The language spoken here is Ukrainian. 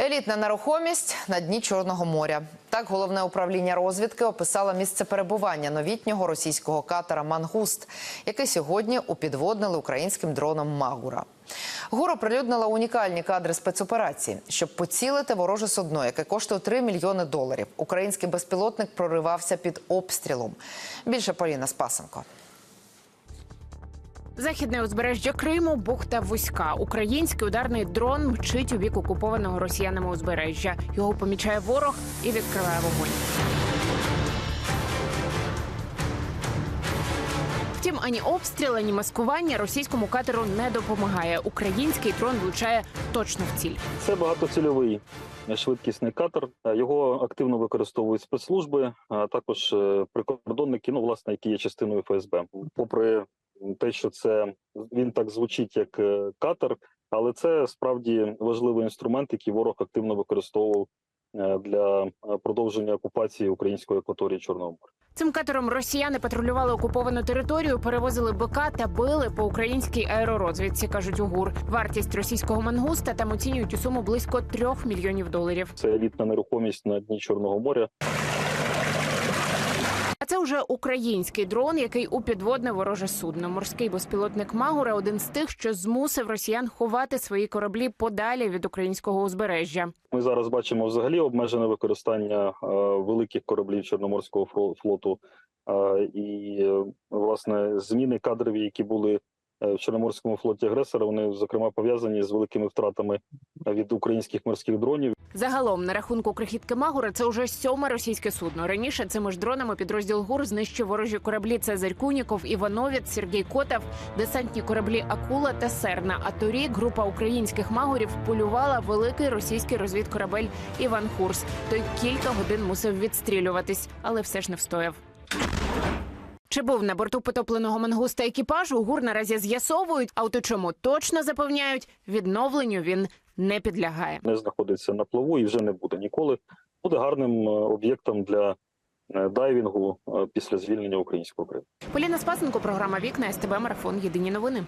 Елітна нерухомість на дні Чорного моря. Так головне управління розвідки описало місце перебування новітнього російського катера Мангуст, який сьогодні упідводнили українським дроном Магура. ГУР оприлюднила унікальні кадри спецоперації, щоб поцілити вороже судно, яке коштує 3 мільйони доларів. Український безпілотник проривався під обстрілом. Більше Поліна Спасенко. Західне узбережжя Криму, бухта вузька. Український ударний дрон мчить у бік окупованого росіянами узбережжя. Його помічає ворог і відкриває вогонь. Втім, ані обстріл, ані маскування російському катеру не допомагає. Український дрон влучає точно в ціль. Це багатоцільовий швидкісний катер. Е, Його активно використовують спецслужби, а також е, прикордонники, ну власне, які є частиною ФСБ. Попри те, що це він так звучить як е, катер, але це справді важливий інструмент, який ворог активно використовував е, для е, продовження окупації української акваторії Чорного моря. Цим катером росіяни патрулювали окуповану територію, перевозили БК та били по українській аеророзвідці, кажуть у ГУР. Вартість російського мангуста там оцінюють у суму близько трьох мільйонів доларів. Це елітна нерухомість на дні Чорного моря. А це вже український дрон, який у підводне вороже судно. Морський безпілотник Магура один з тих, що змусив росіян ховати свої кораблі подалі від українського узбережжя. Ми зараз бачимо взагалі обмежене використання е, великих кораблів Чорноморського фло- флоту е, і е, власне зміни кадрові, які були в Чорноморському флоті агресора. Вони зокрема пов'язані з великими втратами від українських морських дронів. Загалом на рахунку крихітки Магура це вже сьоме російське судно. Раніше цими ж дронами підрозділ ГУР знищив ворожі кораблі Цезарь Куніков, Івановець, Сергій Котов, десантні кораблі Акула та Серна. А торік група українських магурів полювала великий російський розвідкорабель Іван Хурс. Той кілька годин мусив відстрілюватись, але все ж не встояв. Чи був на борту потопленого мангуста екіпажу? ГУР наразі з'ясовують, а от у чому точно запевняють, відновленню він не підлягає. Не знаходиться на плаву і вже не буде ніколи. Буде гарним е, об'єктом для е, дайвінгу е, після звільнення українського Криму. Поліна Спасенко, програма Вікна СТБ Марафон. Єдині новини.